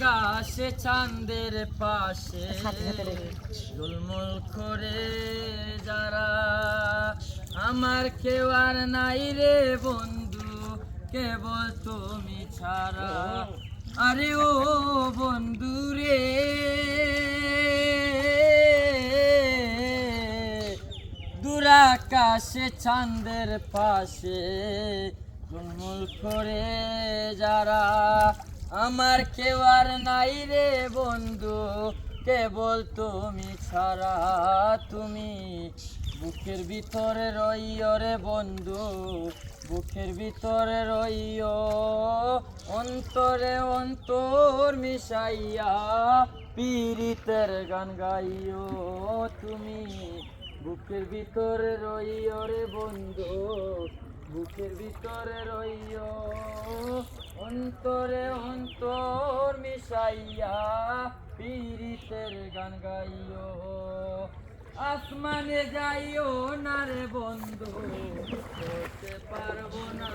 আকাশে চাঁদের পাশে ঝুলমুল করে যারা আমার কেউ আর নাই রে বন্ধু কেবল তুমি ছাড়া। আরে ও বন্ধু রে দুরাকাশে চাঁদের পাশে ঝুলমুল করে যারা আমার কেউ আর নাই রে বন্ধু, কেবল তুমি ছাড়া তুমি। বুকের ভিতরে রইও রে বন্ধু, বুকের ভিতরে রইও। অন্তরে অন্তর মিশাইয়া পীড়িতের গান গাইও তুমি। বুকের ভিতরে রইও রে বন্ধু বুকের ভিতরে রইও অন্তরে অন্তর মিশাইয়া পীড়িতের গান গাইও আসমানে যাইও না রে বন্ধু হতে পারব না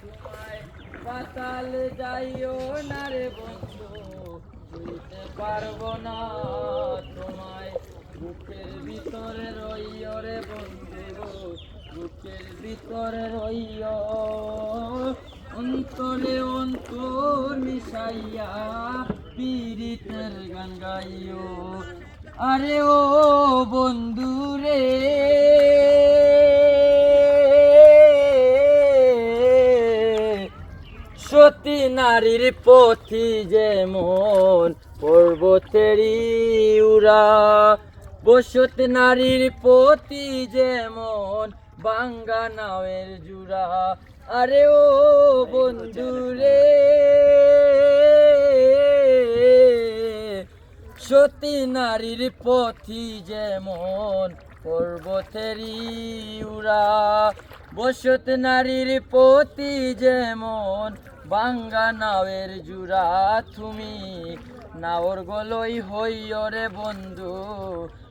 তোমায়। পাতালে যাইও না রে বন্ধু বুঝতে পারব না তোমায়। বুকের ভিতরে রইও রে ভিতরে রইও অন্তরে অন্তর মিশাইয়া পীড়িতের গান গাইও আরে ও বন্ধু রে, সতী নারীর পথি যেমন পর্বতেরই উড়া বসত নারীর পতি যেমন বাঙ্গা নাওয়ের জুড়া। আরে ও বন্ধু রে সতী নারীর পথি যেমন পর্বতেরই উড়া। বসত নারীর পতি যেমন বাঙ্গা নাওয়ের জুড়া। তুমি নাওর গলই হইয় রে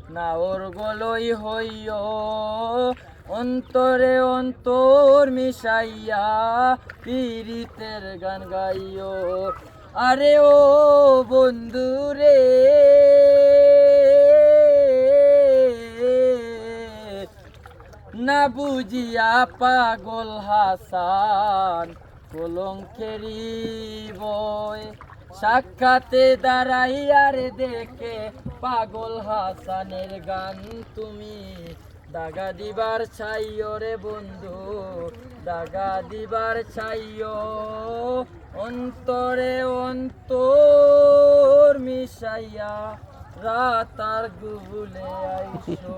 বন্ধু নাওর গলই হইয় অন্তরে অন্তর মিশাইয়া পীড়িতের গান গাইও। আরে ও বন্ধু রে, না বুঝিয়া পাগল হাসান কলঙ্কেরি বই সাক্ষাতে দাঁড়াইয়ার দেখে পাগল হাসানের গান তুমি। দাগা দিবার চাইও রে বন্ধু, দাগা দিবার চাইও অন্তরে অন্তর মিশাইয়া রাতার গুলে আইসো।